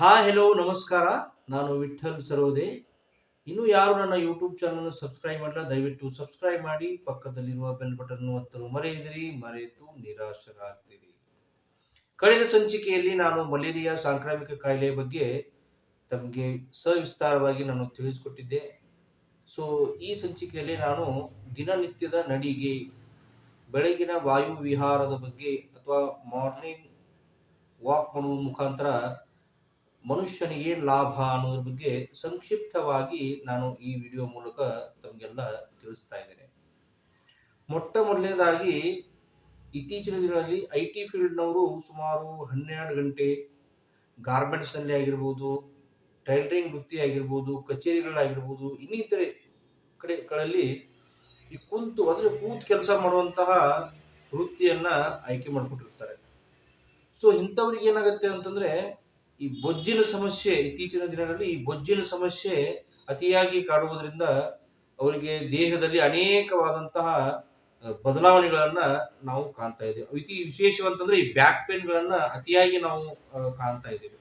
ಹಾ ಹೆಲೋ ನಮಸ್ಕಾರ. ನಾನು ವಿಠಲ್ ಸರೋದೆ. ಇನ್ನು ಯಾರು ನನ್ನ ಯೂಟ್ಯೂಬ್ ಚಾನಲ್ ಸಬ್ಸ್ಕ್ರೈಬ್ ಮಾಡಲ್ಲ ದಯವಿಟ್ಟು ಸಬ್ಸ್ಕ್ರೈಬ್ ಮಾಡಿ. ಪಕ್ಕದಲ್ಲಿರುವ ಬೆಲ್ ಬಟನ್ ಒತ್ತಲು ಮರೆಯದಿರಿ. ಮರೆತು ನಿರಾಶರಾಗ್ತೀರಿ. ಕಳೆದ ಸಂಚಿಕೆಯಲ್ಲಿ ನಾನು ಮಲೇರಿಯಾ ಸಾಂಕ್ರಾಮಿಕ ಕಾಯಿಲೆಯ ಬಗ್ಗೆ ತಮಗೆ ಸವಿಸ್ತಾರವಾಗಿ ನಾನು ತಿಳಿಸಿಕೊಟ್ಟಿದ್ದೆ. ಸೊ ಈ ಸಂಚಿಕೆಯಲ್ಲಿ ನಾನು ದಿನನಿತ್ಯದ ನಡಿಗೆ, ಬೆಳಗಿನ ವಾಯು ವಿಹಾರದ ಬಗ್ಗೆ ಅಥವಾ ಮಾರ್ನಿಂಗ್ ವಾಕ್ ಮಾಡುವ ಮುಖಾಂತರ ಮನುಷ್ಯನಿಗೆ ಲಾಭ ಅನ್ನೋದ್ರ ಬಗ್ಗೆ ಸಂಕ್ಷಿಪ್ತವಾಗಿ ನಾನು ಈ ವಿಡಿಯೋ ಮೂಲಕ ತಮಗೆಲ್ಲ ತಿಳಿಸ್ತಾ ಇದ್ದೇನೆ. ಮೊಟ್ಟ ಮೊದಲನೇದಾಗಿ ಇತ್ತೀಚಿನ ದಿನಗಳಲ್ಲಿ ಐ ಟಿ ಫೀಲ್ಡ್ನವರು ಸುಮಾರು ಹನ್ನೆರಡು ಗಂಟೆ ಗಾರ್ಮೆಂಟ್ಸ್ನಲ್ಲಿ ಆಗಿರ್ಬೋದು ಟೈಲರಿಂಗ್ ವೃತ್ತಿ ಆಗಿರ್ಬೋದು, ಕಚೇರಿಗಳಾಗಿರ್ಬೋದು, ಇನ್ನಿತರೆ ಕಡೆಗಳಲ್ಲಿ ಈ ಕುಂತು ಅಂದರೆ ಕೂತು ಕೆಲಸ ಮಾಡುವಂತಹ ವೃತ್ತಿಯನ್ನ ಆಯ್ಕೆ ಮಾಡಿಕೊಟ್ಟಿರ್ತಾರೆ. ಸೊ ಇಂಥವ್ರಿಗೆ ಏನಾಗುತ್ತೆ ಅಂತಂದ್ರೆ ಈ ಬೊಜ್ಜಿನ ಸಮಸ್ಯೆ ಇತ್ತೀಚಿನ ದಿನಗಳಲ್ಲಿ ಈ ಬೊಜ್ಜಿನ ಸಮಸ್ಯೆ ಅತಿಯಾಗಿ ಕಾಡುವುದರಿಂದ ಅವರಿಗೆ ದೇಹದಲ್ಲಿ ಅನೇಕವಾದಂತಹ ಬದಲಾವಣೆಗಳನ್ನ ನಾವು ಕಾಣ್ತಾ ಇದ್ದೇವೆ. ಇತಿ ವಿಶೇಷವಂತಂದ್ರೆ ಈ ಬ್ಯಾಕ್ ಪೇನ್ಗಳನ್ನ ಅತಿಯಾಗಿ ನಾವು ಕಾಣ್ತಾ ಇದ್ದೇವೆ.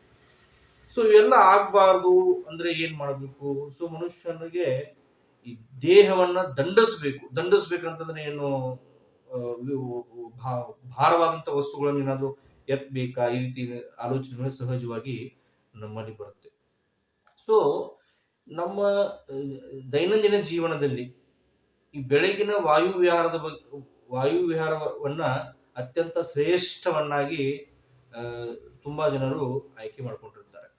ಸೊ, ಇವೆಲ್ಲ ಆಗಬಾರ್ದು ಅಂದ್ರೆ ಏನ್ ಮಾಡಬೇಕು? ಸೊ, ಮನುಷ್ಯನಿಗೆ ಈ ದೇಹವನ್ನ ದಂಡಿಸ್ಬೇಕು. ದಂಡಿಸ್ಬೇಕಂತಂದ್ರೆ ಏನು ಭಾರವಾದಂತ ವಸ್ತುಗಳನ್ನು ಏನಾದ್ರು ಎತ್ತಬೇಕಾ ಈ ರೀತಿ ಆಲೋಚನೆಗಳು ಸಹಜವಾಗಿ ನಮ್ಮಲ್ಲಿ ಬರುತ್ತೆ. ಸೊ ನಮ್ಮ ದೈನಂದಿನ ಜೀವನದಲ್ಲಿ ಈ ಬೆಳಗಿನ ವಾಯುವಿಹಾರದ ಬಗ್ಗೆ ವಾಯು ವಿಹಾರವನ್ನ ಅತ್ಯಂತ ಶ್ರೇಷ್ಠವನ್ನಾಗಿ ತುಂಬಾ ಜನರು ಆಯ್ಕೆ ಮಾಡ್ಕೊಂಡಿರ್ತಾರೆ.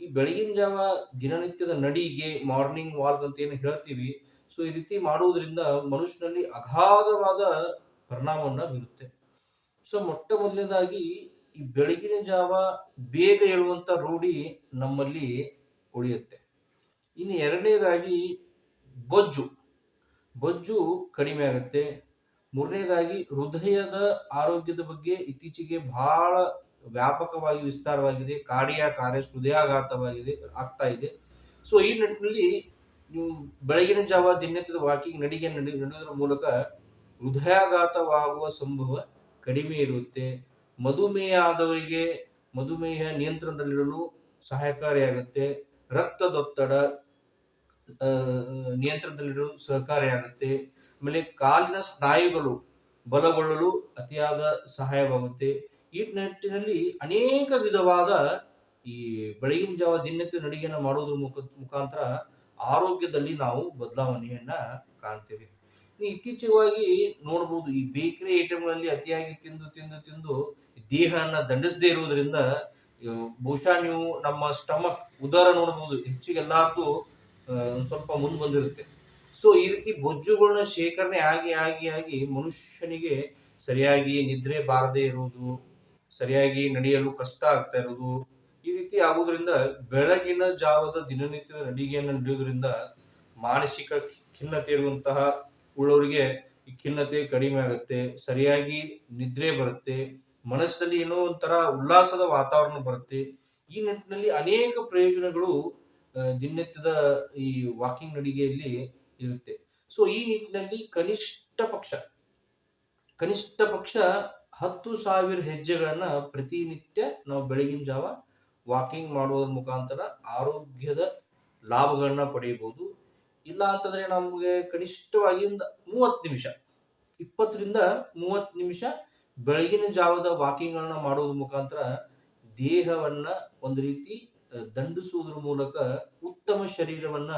ಈ ಬೆಳಗಿನ ಜಾವ ದಿನನಿತ್ಯದ ನಡಿಗೆ, ಮಾರ್ನಿಂಗ್ ವಾಕ್ ಅಂತ ಏನು ಹೇಳ್ತೀವಿ, ಸೊ ಈ ರೀತಿ ಮಾಡುವುದರಿಂದ ಮನುಷ್ಯನಲ್ಲಿ ಅಗಾಧವಾದ ಪರಿಣಾಮವನ್ನು ಬೀರುತ್ತೆ. ಸೊ ಮೊಟ್ಟ ಮೊದಲನೇದಾಗಿ ಈ ಬೆಳಗಿನ ಜಾವ ಬೇಗ ಹೇಳುವಂತ ರೂಢಿ ನಮ್ಮಲ್ಲಿ ಉಳಿಯುತ್ತೆ. ಇನ್ನು ಎರಡನೇದಾಗಿ ಬೊಜ್ಜು. ಬೊಜ್ಜು ಕಡಿಮೆ ಆಗುತ್ತೆ. ಮೂರನೇದಾಗಿ ಹೃದಯದ ಆರೋಗ್ಯದ ಬಗ್ಗೆ ಇತ್ತೀಚೆಗೆ ಬಹಳ ವ್ಯಾಪಕವಾಗಿ ವಿಸ್ತಾರವಾಗಿದೆ. ಕಾಡಿಯ ಕಾರ್ಯ ಹೃದಯಾಘಾತವಾಗಿದೆ, ಆಗ್ತಾ ಇದೆ. ಸೊ ಈ ನಿಟ್ಟಿನಲ್ಲಿ ನೀವು ಬೆಳಗಿನ ಜಾವ ದಿನನಿತ್ಯದ ವಾಕಿಂಗ್, ನಡಿಗೆ, ನಡಿ ನಡೆಯೋದ್ರ ಮೂಲಕ ಹೃದಯಾಘಾತವಾಗುವ ಸಂಭವ ಕಡಿಮೆ ಇರುತ್ತೆ. ಮಧುಮೇಹ ಆದವರಿಗೆ ಮಧುಮೇಹ ನಿಯಂತ್ರಣದಲ್ಲಿರಲು ಸಹಕಾರಿಯಾಗುತ್ತೆ. ರಕ್ತದೊತ್ತಡ ನಿಯಂತ್ರಣದಲ್ಲಿರಲು ಸಹಕಾರಿಯಾಗುತ್ತೆ. ಆಮೇಲೆ ಕಾಲಿನ ಸ್ನಾಯುಗಳು ಬಲಗೊಳ್ಳಲು ಅತಿಯಾದ ಸಹಾಯವಾಗುತ್ತೆ. ಈ ನಿಟ್ಟಿನಲ್ಲಿ ಅನೇಕ ವಿಧವಾದ ಈ ಬೆಳಗಿನ ಜಾವ ದಿನನಿತ್ಯ ನಡಿಗೆಯನ್ನು ಮಾಡುವುದರ ಮುಖ ಮುಖಾಂತರ ಆರೋಗ್ಯದಲ್ಲಿ ನಾವು ಬದಲಾವಣೆಯನ್ನ ಕಾಣ್ತೇವೆ. ಇತ್ತೀಚೆಗಾಗಿ ನೋಡಬಹುದು ಈ ಬೇಕರಿ ಐಟಮ್ಗಳಲ್ಲಿ ಅತಿಯಾಗಿ ತಿಂದು ತಿಂದು ತಿಂದು ದೇಹನ ದಂಡಿಸದೇ ಇರುವುದರಿಂದ ಬಹುಶಃ ನೀವು ನಮ್ಮ ಸ್ಟಮಕ್ ಉದಾರ ನೋಡಬಹುದು ಹೆಚ್ಚಿಗೆಲ್ಲಾರ್ದು ಸ್ವಲ್ಪ ಮುಂದ್ ಬಂದಿರುತ್ತೆ. ಸೊ ಈ ರೀತಿ ಬೊಜ್ಜುಗಳನ್ನ ಶೇಖರಣೆ ಆಗಿ ಆಗಿ ಆಗಿ ಮನುಷ್ಯನಿಗೆ ಸರಿಯಾಗಿ ನಿದ್ರೆ ಬಾರದೇ ಇರುವುದು, ಸರಿಯಾಗಿ ನಡೆಯಲು ಕಷ್ಟ ಆಗ್ತಾ ಇರೋದು ಈ ರೀತಿ ಆಗುವುದರಿಂದ ಬೆಳಗಿನ ಜಾವದ ದಿನನಿತ್ಯದ ನಡಿಗೆಯನ್ನು ನಡೆಯುವುದರಿಂದ ಮಾನಸಿಕ ಖಿನ್ನತೆ ಇರುವಂತಹ ಉಳ್ಳವರಿಗೆ ಈ ಖಿನ್ನತೆ ಕಡಿಮೆ ಆಗುತ್ತೆ, ಸರಿಯಾಗಿ ನಿದ್ರೆ ಬರುತ್ತೆ, ಮನಸ್ಸಲ್ಲಿ ಏನೋ ಒಂಥರ ಉಲ್ಲಾಸದ ವಾತಾವರಣ ಬರುತ್ತೆ. ಈ ನಿಟ್ಟಿನಲ್ಲಿ ಅನೇಕ ಪ್ರಯೋಜನಗಳು ದಿನನಿತ್ಯದ ಈ ವಾಕಿಂಗ್ ನಡಿಗೆಯಲ್ಲಿ ಇರುತ್ತೆ. ಸೊ, ಈ ನಿಟ್ಟಿನಲ್ಲಿ ಕನಿಷ್ಠ ಪಕ್ಷ ಕನಿಷ್ಠ ಪಕ್ಷ ಹತ್ತು ಸಾವಿರ ಹೆಜ್ಜೆಗಳನ್ನ ಪ್ರತಿನಿತ್ಯ ನಾವು ಬೆಳಗಿನ ಜಾವ ವಾಕಿಂಗ್ ಮಾಡುವುದರ ಮುಖಾಂತರ ಆರೋಗ್ಯದ ಲಾಭಗಳನ್ನ ಪಡೆಯಬಹುದು. ಇಲ್ಲ ಅಂತಂದ್ರೆ ನಮಗೆ ಕನಿಷ್ಠವಾಗಿ ಒಂದು ಮೂವತ್ತು ನಿಮಿಷ, ಇಪ್ಪತ್ತರಿಂದ ಮೂವತ್ತು ನಿಮಿಷ ಬೆಳಗಿನ ಜಾವದ ವಾಕಿಂಗ್ ಅನ್ನ ಮಾಡೋದ್ರ ಮುಖಾಂತರ ದೇಹವನ್ನ ಒಂದು ರೀತಿ ದಂಡಿಸುವುದ್ರ ಮೂಲಕ ಉತ್ತಮ ಶರೀರವನ್ನ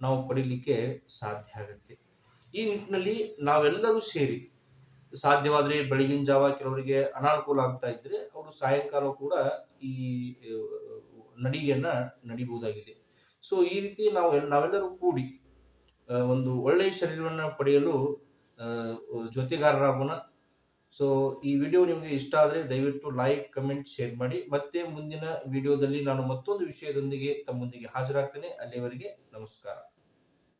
ನಾವು ಪಡಿಲಿಕ್ಕೆ ಸಾಧ್ಯ ಆಗುತ್ತೆ. ಈ ನಿಟ್ಟಿನಲ್ಲಿ ನಾವೆಲ್ಲರೂ ಸೇರಿ ಸಾಧ್ಯವಾದರೆ ಬೆಳಗಿನ ಜಾವ ಕೆಲವರಿಗೆ ಅನಾನುಕೂಲ ಆಗ್ತಾ ಇದ್ರೆ ಅವರು ಸಾಯಂಕಾಲ ಕೂಡ ಈ ನಡಿಗೆಯನ್ನ ನಡಿಬಹುದಾಗಿದೆ. ಸೊ ಈ ರೀತಿ ನಾವು ನಾವೆಲ್ಲರೂ ಕೂಡಿ ಒಂದು ಒಳ್ಳೆಯ ಶರೀರವನ್ನು ಪಡೆಯಲು ಜೊತೆಗಾರರಾಗೋಣ ಸೊ ಈ ವಿಡಿಯೋ ನಿಮಗೆ ಇಷ್ಟ ಆದರೆ ದಯವಿಟ್ಟು ಲೈಕ್ ಕಮೆಂಟ್ ಶೇರ್ ಮಾಡಿ. ಮತ್ತೆ ಮುಂದಿನ ವಿಡಿಯೋದಲ್ಲಿ ನಾನು ಮತ್ತೊಂದು ವಿಷಯದೊಂದಿಗೆ ತಮ್ಮೊಂದಿಗೆ ಹಾಜರಾಗ್ತೇನೆ. ಅಲ್ಲಿಯವರೆಗೆ ನಮಸ್ಕಾರ.